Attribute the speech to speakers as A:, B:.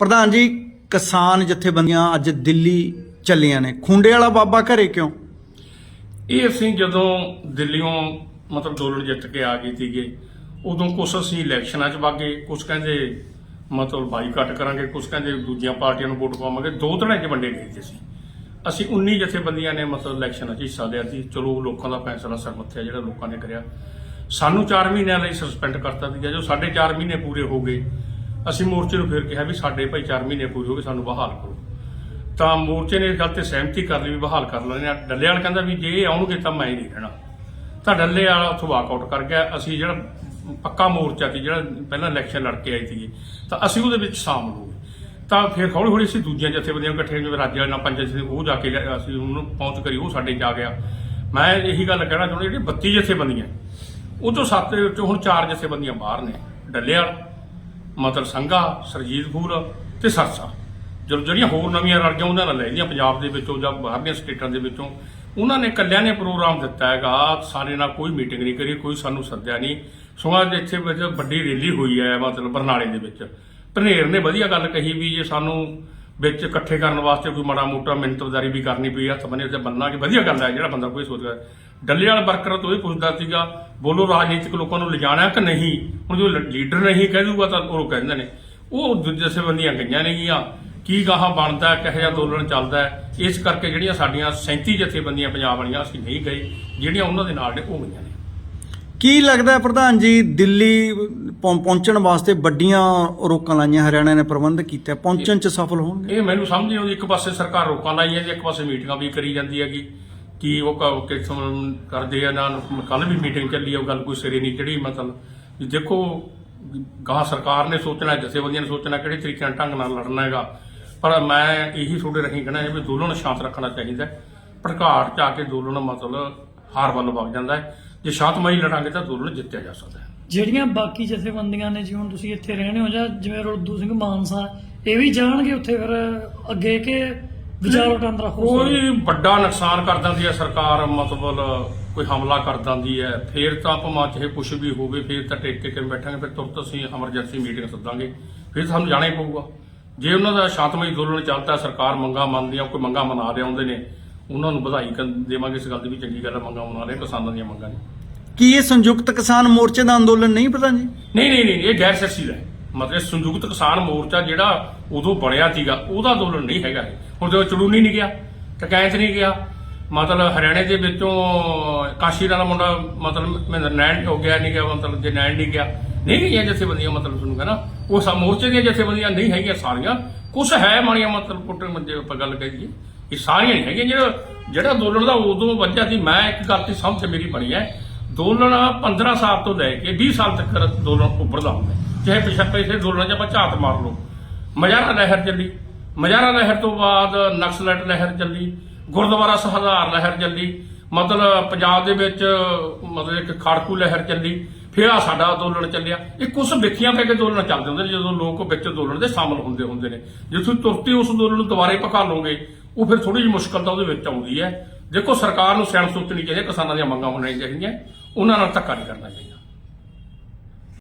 A: ਪ੍ਰਧਾਨ ਜੀ, ਕਿਸਾਨ ਜਥੇਬੰਦੀਆਂ ਅੱਜ ਦਿੱਲੀ ਚੱਲੀਆਂ ਨੇ। ਖੁੰਡੇ ਵਾਲਾ ਬਾਬਾ ਘਰੇ ਕਿਉਂ?
B: ਇਹ ਅਸੀਂ ਜਦੋਂ ਦਿੱਲੀੋਂ ਮਤਲਬ ਅੰਦੋਲਨ ਜਿੱਤ ਕੇ ਆ ਗਏ ਸੀਗੇ, ਉਦੋਂ ਕੁਛ ਅਸੀਂ ਇਲੈਕਸ਼ਨਾਂ 'ਚ ਵਾਗੇ ਕੁਛ ਕਹਿੰਦੇ ਮਤਲਬ ਬਾਈਕਾਟ ਕਰਾਂਗੇ, ਕੁਛ ਕਹਿੰਦੇ ਦੂਜੀਆਂ ਪਾਰਟੀਆਂ ਨੂੰ ਵੋਟ ਪਾਵਾਂਗੇ, ਦੋ ਤਰ੍ਹਾਂ 'ਚ ਵੰਡੇ ਗਏ ਸੀ ਅਸੀਂ। ਅਸੀਂ 19 ਜਥੇਬੰਦੀਆਂ ਨੇ ਮਤਲਬ ਇਲੈਕਸ਼ਨਾਂ 'ਚ ਹਿੱਸਾ ਲਿਆ ਸੀ। ਚਲੋ ਲੋਕਾਂ ਦਾ ਫੈਸਲਾ ਸਰਮੱਥਿਆ ਜਿਹੜਾ ਲੋਕਾਂ ਨੇ ਕਰਿਆ। ਸਾਨੂੰ 4 ਮਹੀਨਿਆਂ ਲਈ ਸਸਪੈਂਡ ਕਰਤਾ ਸੀ ਜੋ ਸਾਡੇ 4 ਮਹੀਨੇ ਪੂਰੇ ਹੋ ਗਏ। ਅਸੀਂ ਮੋਰਚੇ ਨੂੰ ਫਿਰ ਕਿਹਾ ਵੀ ਸਾਡੇ ਭਾਈ 4 ਮਹੀਨੇ ਪੂਰੇ ਹੋ ਗਏ, ਸਾਨੂੰ ਬਹਾਲ ਕਰੋ। ਤਾਂ ਮੋਰਚੇ ਨੇ ਇਸ ਗੱਲ ਤੇ ਸਹਿਮਤੀ ਕਰ ਲਈ ਵੀ ਬਹਾਲ ਕਰ ਲੈਣੇ ਆ ਡੱਲੇ ਵਾਲਾ ਕਹਿੰਦਾ ਵੀ ਜੇ ਇਹ ਆਉਣਗੇ ਤਾਂ ਮੈਂ ਹੀ ਨਹੀਂ ਰਹਿਣਾ। ਤਾਂ ਡੱਲੇ ਵਾਲਾ ਉੱਥੋਂ ਵਾਕਆਊਟ ਕਰ ਗਿਆ। ਅਸੀਂ ਜਿਹੜਾ ਪੱਕਾ ਮੋਰਚਾ ਸੀ, ਜਿਹੜਾ ਪਹਿਲਾਂ ਇਲੈਕਸ਼ਨ ਲੜ ਕੇ ਆਈ ਸੀ ਤਾਂ ਅਸੀਂ ਉਹਦੇ ਵਿੱਚ ਸ਼ਾਮਲ ਹੋ ਗਏ। ਤਾਂ ਫਿਰ ਹੌਲੀ ਹੌਲੀ ਅਸੀਂ ਦੂਜੀਆਂ ਜਥੇਬੰਦੀਆਂ ਇਕੱਠੇ ਜਿਵੇਂ ਰਾਜੇ ਨਾਲ ਪੰਚਾਇਤ ਸੀ ਉਹ ਜਾ ਕੇ ਲਿਆ- ਅਸੀਂ ਉਹਨੂੰ ਪਹੁੰਚ ਕਰੀ, ਉਹ ਸਾਡੇ ਜਾ ਗਿਆ। ਮੈਂ ਇਹੀ ਗੱਲ ਕਹਿਣਾ ਚਾਹੁੰਦਾ ਜਿਹੜੀ 32 ਜਥੇਬੰਦੀਆਂ, ਉਹ ਤੋਂ ਸੱਤ ਦੇ ਵਿੱਚੋਂ ਹੁਣ ਚਾਰ ਜਥੇਬੰਦੀਆਂ ਬਾਹਰ ਨੇ, ਡੱਲੇ ਵਾਲਾ। ਮਤਲਬ ਸੰਘਾ ਸਰਜੀਤਪੁਰ ਤੇ ਸਰਸਾ। ਜਦੋਂ ਜਿਹੜੀਆਂ ਹੋਰ ਨਵੀਆਂ ਰਲ ਉਹਨਾਂ ਨਾਲ ਲੈ ਲਈਆਂ ਪੰਜਾਬ ਦੇ ਵਿੱਚੋਂ ਜਾਂ ਬਾਹਰਲੀਆਂ ਸਟੇਟਾਂ ਦੇ ਵਿੱਚੋਂ। ਉਹਨਾਂ ਨੇ ਇਕੱਲਿਆਂ ਨੇ ਪ੍ਰੋਗਰਾਮ ਦਿੱਤਾ ਹੈਗਾ, ਸਾਰੇ ਨਾਲ ਕੋਈ ਮੀਟਿੰਗ ਨਹੀਂ ਕਰੀ, ਕੋਈ ਸਾਨੂੰ ਸੱਦਿਆ ਨਹੀਂ। ਸੋ ਅੱਜ ਇੱਥੇ ਵਿੱਚ ਵੱਡੀ ਰੈਲੀ ਹੋਈ ਹੈ, ਮਤਲਬ ਬਰਨਾਲੇ ਦੇ ਵਿੱਚ। ਭਨੇਰ ਨੇ ਵਧੀਆ ਗੱਲ ਕਹੀ ਵੀ ਜੇ ਸਾਨੂੰ ਵਿੱਚ ਇਕੱਠੇ ਕਰਨ ਵਾਸਤੇ ਕੋਈ ਮਾੜਾ ਮੋਟਾ ਮਿੰਤਰਦਾਰੀ ਵੀ ਕਰਨੀ ਪਈ, ਹੱਥ ਬੰਨੇ ਤੇ ਬੰਨਾ ਕਿ ਵਧੀਆ ਗੱਲ ਹੈ, ਜਿਹੜਾ ਬੰਦਾ ਕੋਈ ਸੋਚਦਾ ਡੱਲੇ ਵਾਲਾ ਵਰਕਰ ਤੋਂ ਇਹ ਪੁੱਛਦਾ ਸੀਗਾ ਬੋਲੋ ਰਾਜਨੀਤਿਕ ਲੋਕਾਂ ਨੂੰ ਲਿਜਾਣਾ ਕਿ ਨਹੀਂ? ਹੁਣ ਜੋ ਲੀਡਰ ਨਹੀਂ ਕਹਿ ਦੂਗਾ ਤਾਂ ਉਹ ਕਹਿੰਦੇ ਨੇ। ਉਹ ਦੂਜੇ ਸੰਬੰਧੀਆਂ ਗਈਆਂ ਨੇਗੀਆਂ। ਕੀ ਗਾਹਾਂ ਬਣਦਾ ਕਿਹੋ ਜਿਹਾ ਅੰਦੋਲਨ ਚੱਲਦਾ ਇਸ ਕਰਕੇ ਜਿਹੜੀਆਂ ਸਾਡੀਆਂ 37 ਜਥੇਬੰਦੀਆਂ ਪੰਜਾਬ ਵਾਲੀਆਂ ਅਸੀਂ ਨਹੀਂ ਗਏ ਜਿਹੜੀਆਂ ਉਹਨਾਂ ਦੇ ਨਾਲ ਨੇ ਉਹ ਗਈਆਂ ਨੇ।
A: ਕੀ ਲੱਗਦਾ ਪ੍ਰਧਾਨ ਜੀ ਦਿੱਲੀ ਪਹੁੰ- ਪਹੁੰਚਣ ਵਾਸਤੇ ਵੱਡੀਆਂ ਰੋਕਾਂ ਲਾਈਆਂ ਹਰਿਆਣਾ ਨੇ ਪ੍ਰਬੰਧ ਕੀਤਾ ਪਹੁੰਚਣ ਚ ਸਫਲ ਹੋਣਗੇ?
B: ਇਹ ਮੈਨੂੰ ਸਮਝ ਨਹੀਂ ਆਉਂਦੀ ਇੱਕ ਪਾਸੇ ਸਰਕਾਰ ਰੋਕਾਂ ਲਾਈਆਂ ਜੀ ਇੱਕ ਪਾਸੇ ਮੀਟਿੰਗਾਂ ਵੀ ਕਰੀ ਜਾਂਦੀ ਹੈਗੀ। ਕੀ ਉਹ ਕ- ਕਿਸਮ ਕਰਦੇ ਆ, ਨਾ ਕੱਲ ਵੀ ਮੀਟਿੰਗ ਚੱਲੀ ਆ, ਉਹ ਗੱਲ ਕੋਈ ਸਿਰੇ ਨਹੀਂ ਚੜੀ ਮਤਲਬ ਵੀ ਦੇਖੋ, ਗਾਂ ਸਰਕਾਰ ਨੇ ਸੋਚਣਾ, ਜਥੇਬੰਦੀਆਂ ਨੇ ਸੋਚਣਾ ਕਿਹੜੇ ਤਰੀਕੇ ਨਾਲ ਢੰਗ ਨਾਲ ਲੜਨਾ ਹੈਗਾ। ਪਰ ਮੈਂ ਇਹੀ ਤੁਹਾਡੇ ਰਹੀ ਕਹਿਣਾ ਹੈ ਵੀ ਅੰਦੋਲਨ ਸ਼ਾਂਤ ਰੱਖਣਾ ਚਾਹੀਦਾ ਹੈ। ਭੜਕਾਟ ਚ ਆ ਕੇ ਅੰਦੋਲਨ ਮਤਲਬ ਹਾਰ ਵੱਲ ਵਗ ਜਾਂਦਾ ਹੈ। ਜੇ ਸ਼ਾਂਤਮਈ ਲੜਾਂਗੇ ਤਾਂ ਅੰਦੋਲਨ ਜਿੱਤਿਆ ਜਾ ਸਕਦਾ ਹੈ।
C: ਜਿਹੜੀਆਂ ਬਾਕੀ ਜਥੇਬੰਦੀਆਂ ਨੇ ਜਿਵੇਂ ਹੁਣ ਤੁਸੀਂ ਇੱਥੇ ਰਹਿਣੇ ਹੋ ਜਾਂ ਜਿਵੇਂ ਰੁੱਦੂ ਸਿੰਘ ਮਾਨਸਾ, ਇਹ ਵੀ ਜਾਣਗੇ ਉੱਥੇ ਫਿਰ ਅੱਗੇ ਕਿ ਵਿਚਾਰ ਵਟਾਂਦਰਾ ਹੋ
B: ਕੋਈ ਵੱਡਾ ਨੁਕਸਾਨ ਕਰ ਦਿੰਦੀ ਹੈ ਸਰਕਾਰ ਮਤਲਬ ਕੋਈ ਹਮਲਾ ਕਰ ਦਿੰਦੀ ਹੈ। ਫੇਰ ਤਾਂ ਭਾਵੇਂ ਚਾਹੇ ਕੁਛ ਵੀ ਹੋਵੇ ਫੇਰ ਤਾਂ ਟੇਕ ਕੇ ਕਿਵੇਂ ਬੈਠਾਂਗੇ ਫਿਰ ਤੁਰਤ ਅਸੀਂ ਐਮਰਜੈਂਸੀ ਮੀਟਿੰਗ ਸੱਦਾਂਗੇ। ਫਿਰ ਸਾਨੂੰ ਜਾਣਾ ਹੀ ਪਊਗਾ। ਜੇ ਉਹਨਾਂ ਦਾ ਸ਼ਾਂਤਮਈ ਅੰਦੋਲਨ ਚੱਲਦਾ ਸਰਕਾਰ ਮੰਗਾ ਮੰਨਦੀ ਆ ਕੋਈ ਮੰਗਾ ਮਨਾ ਰਹੇ ਆਉਂਦੇ ਨੇ ਉਹਨਾਂ ਨੂੰ ਵਧਾਈ ਕਰ- ਦੇਵਾਂਗੇ ਇਸ ਗੱਲ ਦੀ ਵੀ ਚੰਗੀ ਗੱਲ ਹੈ ਮੰਗਾ ਮਨਾ ਰਹੇ ਕਿਸਾਨਾਂ ਦੀਆਂ ਮੰਗਾਂ ਨੇ।
A: ਕੀ ਇਹ ਸੰਯੁਕਤ ਕਿਸਾਨ ਮੋਰਚੇ ਦਾ ਅੰਦੋਲਨ ਨਹੀਂ ਪ੍ਰਧਾਨ ਜੀ?
B: ਨਹੀਂ ਨਹੀਂ ਨਹੀਂ ਇਹ ਗੈਰ ਸਿਆਸੀ ਹੈ। ਮਤਲਬ ਸੰਯੁਕਤ ਕਿਸਾਨ ਮੋਰਚਾ ਜਿਹੜਾ ਉਦੋਂ ਬਣਿਆ ਸੀਗਾ, ਉਹਦਾ ਅੰਦੋਲਨ ਨਹੀਂ ਹੈਗਾ। ਹੁਣ ਜਦੋਂ ਚੜੂਨੀ ਨਹੀਂ ਗਿਆ ਟਕੈਂਤ ਨਹੀਂ ਗਿਆ, ਮਤਲਬ ਹਰਿਆਣੇ ਦੇ ਵਿੱਚੋਂ ਕਾਸ਼ੀ ਦਾ ਮੁੰਡਾ ਮਤਲਬ ਮੈਂ ਨੈਣ ਹੋ ਗਿਆ ਨਹੀਂ ਗਿਆ, ਮਤਲਬ ਜੇ ਨੈਣ ਨਹੀਂ ਗਿਆ। ਨਹੀਂ ਗਈਆਂ ਜਥੇਬੰਦੀਆਂ ਮਤਲਬ ਤੁਹਾਨੂੰ ਕਹਿੰਦਾ ਉਹ ਸਾ ਮੋਰਚੇ ਦੀਆਂ ਜਥੇਬੰਦੀਆਂ ਨਹੀਂ ਹੈਗੀਆਂ ਸਾਰੀਆਂ। ਕੁਝ ਹੈ ਮਾੜੀਆਂ ਮਤਲਬ ਪੁੱਟਣ ਮੰਦੇ ਆਪਾਂ ਗੱਲ ਕਹੀਏ ਇਹ ਸਾਰੀਆਂ ਨਹੀਂ ਹੈਗੀਆਂ। ਜਿਹੜਾ ਜਿਹੜਾ ਅੰਦੋਲਨ ਦਾ ਉਦੋਂ ਵੱਜਿਆ ਸੀ, ਮੈਂ ਇੱਕ ਗੱਲ ਤੇ ਸਮਝ ਮੇਰੀ ਬਣੀ ਹੈ। ਅੰਦੋਲਨ 15 ਸਾਲ ਤੋਂ ਲੈ ਕੇ 20 ਸਾਲ ਤੱਕ ਅੰਦੋਲਨ ਉੱਭਰਦਾ ਹੁੰਦਾ ਚਾਹੇ ਪਿਛੇ ਪਿਛੇ ਅੰਦੋਲਨਾਂ 'ਚ ਆਪਾਂ ਝਾਤ ਮਾਰ ਲਓ। ਮਜਾਰਾ ਲਹਿਰ ਚੱਲੀ ਮਜਾਰਾ ਲਹਿਰ ਤੋਂ ਬਾਅਦ ਨਕਸਲਟ ਲਹਿਰ ਚੱਲੀ, ਗੁਰਦੁਆਰਾ ਸਹਦਾਰ ਲਹਿਰ ਚੱਲੀ, ਮਤਲਬ ਪੰਜਾਬ ਦੇ ਵਿੱਚ, ਮਤਲਬ ਇੱਕ ਖੜਕੂ ਲਹਿਰ ਚੱਲੀ, ਫਿਰ ਆ ਸਾਡਾ ਅੰਦੋਲਨ ਚੱਲਿਆ। ਇਹ ਕੁਝ ਵਿਖੀਆਂ ਪੈ ਕੇ ਅੰਦੋਲਨ ਚੱਲਦੇ ਹੁੰਦੇ ਨੇ, ਜਦੋਂ ਲੋਕ ਵਿੱਚ ਅੰਦੋਲਨ ਦੇ ਸ਼ਾਮਲ ਹੁੰਦੇ ਹੁੰਦੇ ਨੇ। ਜੇ ਤੁਸੀਂ ਤੁਰਤੀ ਉਸ ਅੰਦੋਲਨ ਨੂੰ ਦੁਬਾਰੇ ਪਕਾ ਲਓਗੇ, ਉਹ ਫਿਰ ਥੋੜੀ ਜਿਹੀ ਮੁਸ਼ਕਲ ਤਾਂ ਉਹਦੇ ਵਿੱਚ ਆਉਂਦੀ ਹੈ। ਦੇਖੋ, ਸਰਕਾਰ ਨੂੰ ਸਿਆਣ ਸੋਚਣੀ ਚਾਹੀਦੀ ਹੈ, ਕਿਸਾਨਾਂ ਦੀਆਂ ਮੰਗਾਂ ਹੋਣੀਆਂ ਚਾਹੀਦੀਆਂ, ਉਹਨਾਂ ਨਾਲ ਧੱਕਾ ਨਹੀਂ ਕਰਨਾ ਚਾਹੀਦਾ।